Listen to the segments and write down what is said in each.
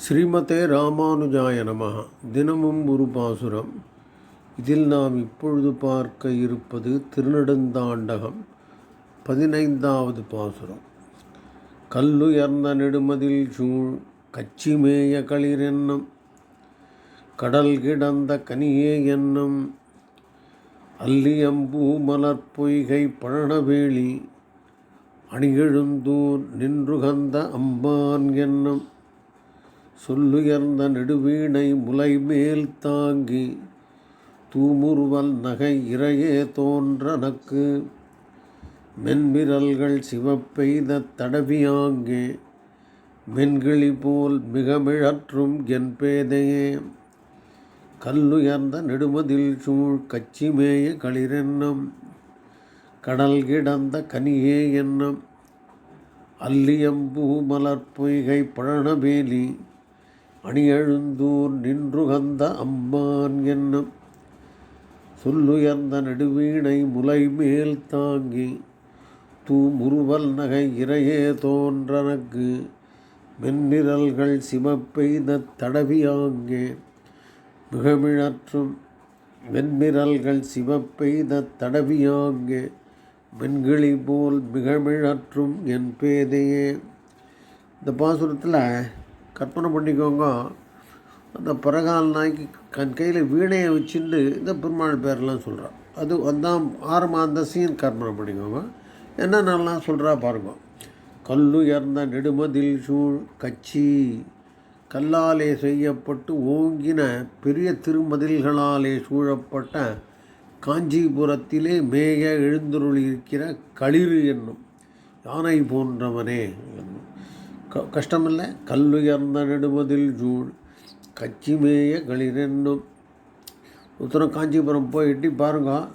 ஸ்ரீமதே ராமானுஜாய நமக தினமும் ஒரு பாசுரம். இதில் நாம் இப்பொழுது பார்க்க இருப்பது திருநெடுந்தாண்டகம் பதினைந்தாவது பாசுரம். கல்லுயர்ந்த நெடுமதில் சூழ் கச்சிமேய களிரென்னம் கடல் கிடந்த கனியே என்னும் அல்லியம்பூ மலர் பொய்கை பழனவேலி அணிகெழுந்தூர் நின்றுகந்த அம்பான் என்னும் சொல்லுயர்ந்த நெடுவீணை முலை மேல் தாங்கி தூமுறுவல் நகை இறையே தோன்றனக்கு மென்விரல்கள் சிவப்பெய்த தடவியாங்கே மென்கிளி போல் மிகமிழற்றும் என் பேதையே. கல்லுயர்ந்த நெடுமதில் சூழ் கச்சிமேய களிரென்னம் கடல் கிடந்த கனியே என்னும் அல்லியம்பூ மலர் பொய்கை பழனவேலி அணியெழுந்தூர் நின்றுகந்த அம்மான் என்னும் சொல்லுயர்ந்த நெடுவீணை முலை மேல் தாங்கி தூ முறுவல் நகை இறையே தோன்றனக்கு மென்னிரல்கள் சிவப்பெய்த தடவியாங்கே மிகமிழற்றும் வெண்மிரல்கள் சிவப்பெய்த தடவியாங்கே மென்கிளி போல் மிகமிழற்றும் என் பேதையே. இந்த பாசுரத்தில் கற்பனை பண்ணிக்கோங்க. அந்த பரகால் நாய்க்கு கண் கையில் வீணையை வச்சுட்டு இந்த பெருமாள் பேரெல்லாம் சொல்கிறான் அது அதான் ஆறு அந்த சீன் கற்பனை பண்ணிக்கோங்க. என்னென்னலாம் சொல்கிறா பாருங்க. கல்லுயர்ந்த நெடுமதில் சூழ் கச்சி கல்லாலே செய்யப்பட்டு ஓங்கின பெரிய திருமதில்களாலே சூழப்பட்ட காஞ்சிபுரத்திலே மேய எழுந்தருளிருக்கிற களிறு என்னும் யானை போன்றவனே. க கஷ்டமில்லை. கல்லுயர்ந்த நெடுமதில் சூழ் கச்சிமேய களிரென்னும் உத்தரம் காஞ்சிபுரம் போய் எட்டி பாருங்க.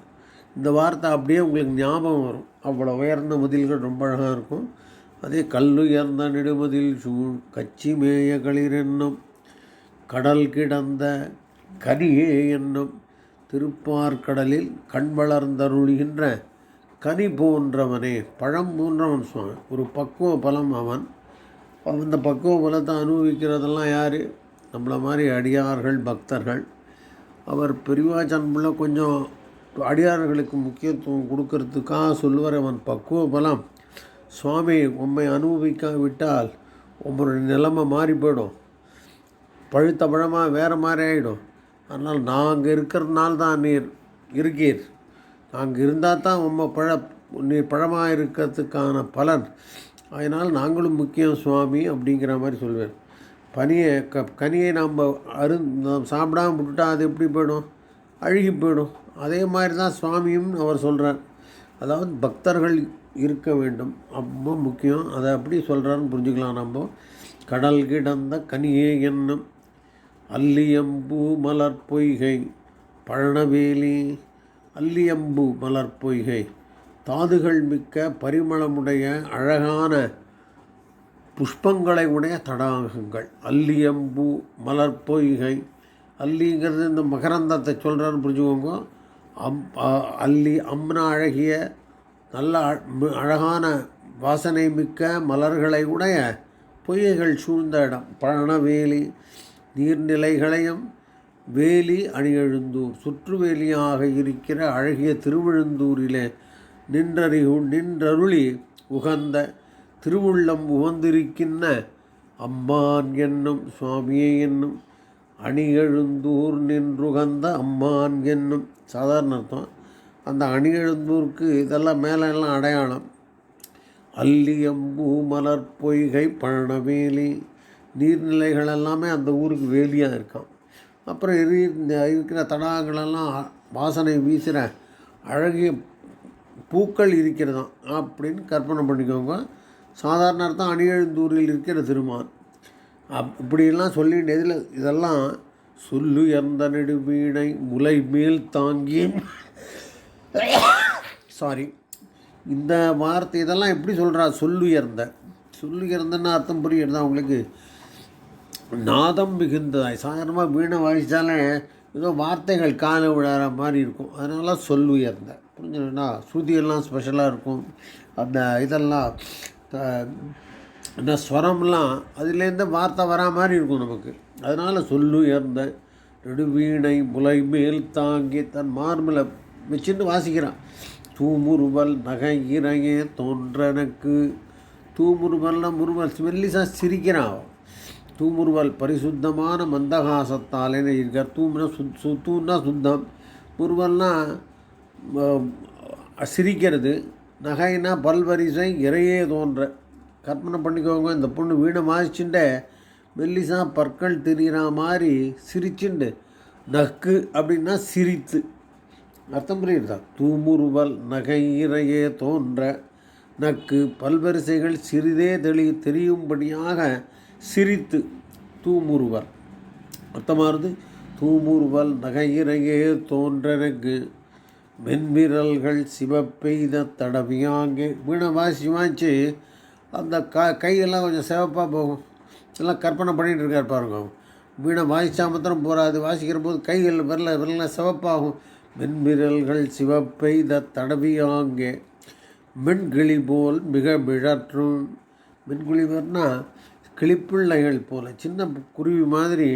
இந்த வார்த்தை அப்படியே உங்களுக்கு ஞாபகம் வரும். அவ்வளோ உயர்ந்த மதில்கள் ரொம்ப அழகாக இருக்கும். அதே கல்லுயர்ந்த நெடுமதில் சூழ் கச்சிமேய களிரென்னும் கடல் கிடந்த கனியே என்னும். திருப்பார்கடலில் கண் வளர்ந்தருள்கின்ற கனி போன்றவனே. பழம் போன்றவன் சுவாமி. ஒரு பக்குவ பலம் அவன். அந்த பக்குவ பலத்தை அனுபவிக்கிறதெல்லாம் யார்? நம்மளை மாதிரி அடியார்கள் பக்தர்கள். அவர் பெரியவாச்சன்புள்ள கொஞ்சம் அடியார்களுக்கு முக்கியத்துவம் கொடுக்கறதுக்காக சொல்லுவார் அவன் பக்குவ பலம். சுவாமி உம்மை அனுபவிக்காவிட்டால் உங்களுடைய நிலைமை மாறி போயிடும் பழுத்த பழமாக வேறு மாதிரி ஆகிடும் அதனால் நாங்கள் இருக்கிறதுனால தான் நீர் இருக்கீர். நாங்கள் இருந்தால் தான் உம்மை பழ நீர் பழமாக இருக்கிறதுக்கான பலன். அதனால் நாங்களும் முக்கியம் சுவாமி அப்படிங்கிற மாதிரி சொல்வேன். பனியை க கனியை நாம் அரு நாம் சாப்பிடாம விட்டுட்டா அது எப்படி போயிடும்? அழுகி போயிடும். அதே மாதிரி தான் சுவாமியும் அவர் சொல்கிறார் அதாவது பக்தர்கள் இருக்க வேண்டும். ரொம்ப முக்கியம். அதை அப்படி சொல்கிறாருன்னு புரிஞ்சுக்கலாம் நம்ம. கடல் கிடந்த கனியே என்னும் அல்லியம்பூ மலர் பொய்கை. பழனவேலி அல்லியம்பு மலர் பொய்கை. தாதுகள் மிக்க பரிமளமுடைய அழகான புஷ்பங்களை உடைய தடாகங்கள். அல்லியம்பு மலர் பொய்கை அல்லிங்கிறது இந்த மகரந்தத்தை சொல்கிறான்னு புரிஞ்சுக்கோங்க. அம் அல்லி அம்னா அழகிய நல்ல அ- அழகான வாசனை மிக்க மலர்களை உடைய பொய்கைகள் சூழ்ந்த இடம். பழனவேலி நீர்நிலைகளையும் வேலி அணியெழுந்தூர். சுற்றுவேலியாக இருக்கிற அழகிய திருவிழுந்தூரிலே நின்றறி நின்றருளி உகந்த திருவுள்ளம் உகந்திருக்கின்ற அம்மான் என்னும் சுவாமியே என்னும் அணியெழுந்தூர் நின்றுகந்த அம்மான் என்னும் சாதாரண அர்த்தம். அந்த அணியெழுந்தூருக்கு இதெல்லாம் மேலே எல்லாம் அடையாளம். அல்லியம்பூ மலர் பொய்கை பழனவேலி நீர்நிலைகள் எல்லாமே அந்த ஊருக்கு வேலியாக இருக்கான் அப்புறம் இருக்கிற தடாகங்களெல்லாம் வாசனை வீசுகிற அழகிய பூக்கள் இருக்கிறதாம் அப்படின்னு கற்பனை பண்ணிக்கோங்க. சாதாரண அர்த்தம் அணியெழுந்தூரில் இருக்கிற திருமான். அப் இப்படியெல்லாம் சொல்லிட்டு இதில் இதெல்லாம் சொல்லு எந்த நெடுமீனை முலை மேல் தாங்கி சாரி இந்த வார்த்தை இதெல்லாம் எப்படி சொல்கிறா சொல்லுயர்ந்த சொல்லுயர்ந்தன்னு அர்த்தம் புரியுறதா உங்களுக்கு? நாதம் மிகுந்ததாய். சாதாரணமாக வீணை வாசித்தாலே ஏதோ வார்த்தைகள் கால விழாற மாதிரி இருக்கும். அதனால சொல்லுயர்ந்த புரிஞ்சுதுன்னா ஸ்ருதியெல்லாம் ஸ்பெஷலாக இருக்கும். அந்த இதெல்லாம் த- இந்த ஸ்வரம்லாம் அதுலேருந்து வார்த்தை வரா மாதிரி இருக்கும் நமக்கு. அதனால் சொல்லு உயர்ந்த நெடுவீணை முலை மேல் தாங்கி தன் மார்பில் வச்சுட்டு வாசிக்கிறான். தூமுருவல் நகை இறையே தோன்றனக்கு. தூமுருவல்னா முருவல் மெல்லிசாக சிரிக்கிறான் அவன். தூமுருவல் பரிசுத்தமான மந்தகாசத்தாலேன்னு இருக்கார். தூம்னா சுத் சு தூன்னா சுத்தம். முருவல்னால் சிரிக்கிறது நகைனா பல்வரிசை இறையே தோன்ற. கற்பனை பண்ணிக்கோங்க இந்த பொண்ணு வீணை வாசிச்சுட்டு மெல்லிசா பற்கள் தெரிகிற மாதிரி சிரிச்சுண்டு. நக்கு அப்படின்னா சிரித்து. அர்த்தம் புரியுதா? தூமுருவல் நகை இறையே தோன்ற. நக்கு பல்வரிசைகள் சிறிதே தெளி தெரியும்படியாக சிரித்து. தூமுருவர் நகை தூமுருவல் நகையிறையே தோன்றனக்கு மென்விரல்கள் சிவப்பெய்த தடவியாங்கே வீணமாக வாசி அந்த க கையெல்லாம் கொஞ்சம் சிவப்பாக போகும். எல்லாம் கற்பனை பண்ணிகிட்டு இருக்கார் பாருங்க. வீணை வாசிச்சா மாத்திரம் போகாது வாசிக்கிற போது கைகள் விரல விரலாம் சிவப்பாகும். மென்விரல்கள் சிவப்பெய்த தடவியாங்கே மென்கிளி போல் மிக மிழற்றும் மென்குழிவர்னா கிளிப்பிள்ளைகள் போல் சின்ன குருவி மாதிரி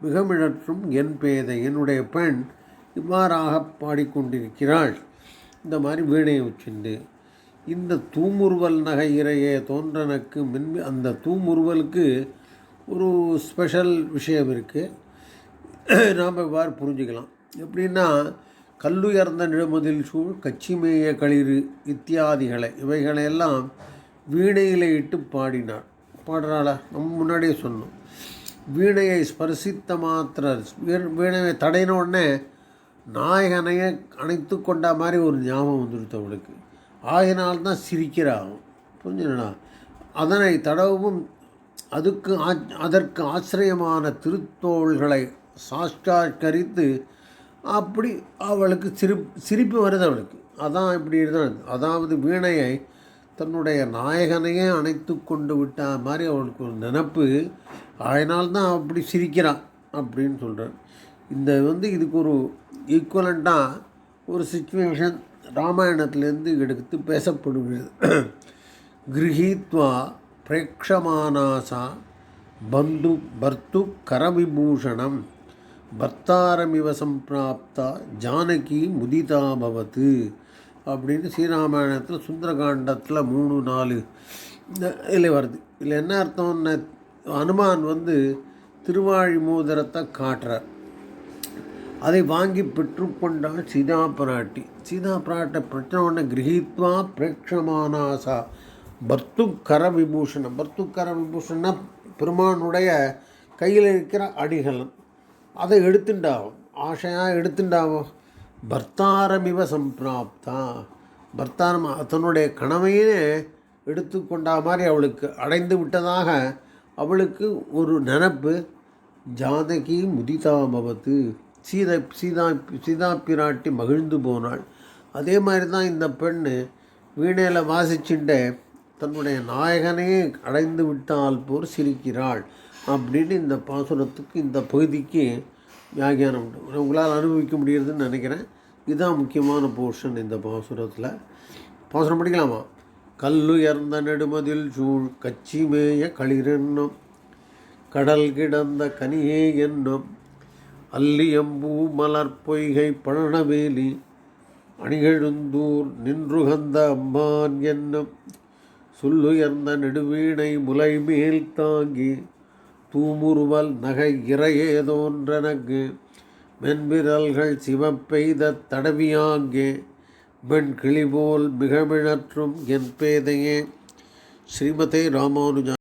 மிக மிழற்றும். என் பேதை என்னுடைய பெண் இவ்வாறாக பாடிக்கொண்டிருக்கிறாள். இந்த மாதிரி வீணையை வச்சுண்டு இந்த தூமுருவல் நகை தோன்றனுக்கு தோன்றனக்கு மின் அந்த தூமுருவலுக்கு ஒரு ஸ்பெஷல் விஷயம் இருக்குது நாம் இவ்வாறு புரிஞ்சுக்கலாம். எப்படின்னா கல்லுயர்ந்த நிழமதில் சூழ் கச்சிமேய களிறு இத்தியாதிகளை இவைகளையெல்லாம் வீணையில் இட்டு பாடினார் பாடுறாளா? நம்ம முன்னாடியே சொன்னோம். வீணையை ஸ்பர்சித்த மாத்திர வீணையை தடையின உடனே நாயகனையே அணைத்து கொண்ட மாதிரி ஒரு ஞாபகம் வந்துடுது அவளுக்கு. ஆகினால்தான் சிரிக்கிறாள் புரிஞ்சுங்களா அதனை தடவும் அதுக்கு ஆச்- அதற்கு ஆச்சரியமான திருத்தோள்களை சாஷ்டாட்கரித்து அப்படி அவளுக்கு சிரிப் சிரிப்பு வருது அவளுக்கு. அதான் இப்படி தான் அதாவது வீணையை தன்னுடைய நாயகனையே அணைத்து கொண்டு விட்ட மாதிரி அவளுக்கு ஒரு நினப்பு. அதனால்தான் அப்படி சிரிக்கிறான் அப்படின்னு சொல்கிறார் இந்த வந்து இதுக்கு ஒரு ஈக்குவலண்ட்டாக ஒரு சுச்சுவேஷன் ராமாயணத்திலேருந்து எடுத்து பேசப்படுகிறது. கிரகீத்வா பிரேக்ஷமானாசா பந்து பர்த்து கரவிபூஷணம் பர்த்தாரமிவ சம்பிராப்தா ஜானகி முதிதாபவத்து அப்படின்னு ஸ்ரீராமாயணத்தில் சுந்தரகாண்டத்தில் மூணு நாலு இதில் வருது. இதில் என்ன அர்த்தம்னு அனுமான் வந்து திருவாழி மோதிரத்தை காட்டுறார். அதை வாங்கி பெற்றுக்கொண்டாள் சீதா பிராட்டி. சீதா பிராட்டை பிரச்சனை உடனே கிரகித்வா பிரேட்சமானாசா பர்த்துக்கர விபூஷணம். பர்த்துக்கர விபூஷணம்னா பெருமானுடைய கையில் இருக்கிற அடிகளம் அதை எடுத்துண்டாவும் ஆசையாக எடுத்துண்டாவும் பர்த்தாரமிவ சம்பிராப்தா. பர்த்தாரம் தன்னுடைய கணவையே எடுத்துக்கொண்டா மாதிரி அவளுக்கு அடைந்து விட்டதாக அவளுக்கு ஒரு நினப்பு. ஜாதகி முதிதாபவத்து சீதை சீதா சீதா பிராட்டி மகிழ்ந்து போனாள். அதே மாதிரி தான் இந்த பெண் வீணையில் வாசிச்சுட்டு தன்னுடைய நாயகனையே அடைந்து விட்டால் போர் சிரிக்கிறாள் அப்படின்னு இந்த பாசுரத்துக்கு இந்த பகுதிக்கு வியாகியானம் உண்டு. உங்களால் அனுபவிக்க முடியறதுன்னு நினைக்கிறேன். இதுதான் முக்கியமான போர்ஷன் இந்த பாசுரத்தில். பாசுரம் படிக்கலாமா? கல்லுயர்ந்த நெடுமதில் சூழ் கச்சி மேய களிரென்னும் கடல் கிடந்த கனியே என்னும் அல்லியம்பூ மலர் பொய்கை பழனவேலி அணிகெழுந்தூர் நின்றுகந்த அம்மான் என்னும் சொல்லுயர்ந்த நெடுவீணை முலைமேல் தாங்கி தூமுருவல் நகை இறையேதோன்றனக்கு மென்விரல்கள் சிவப்பெய்த தடவியாங்கே மென் கிளிபோல் மிகமிழற்றும் என் பேதையே ஸ்ரீமதே ராமானுஜா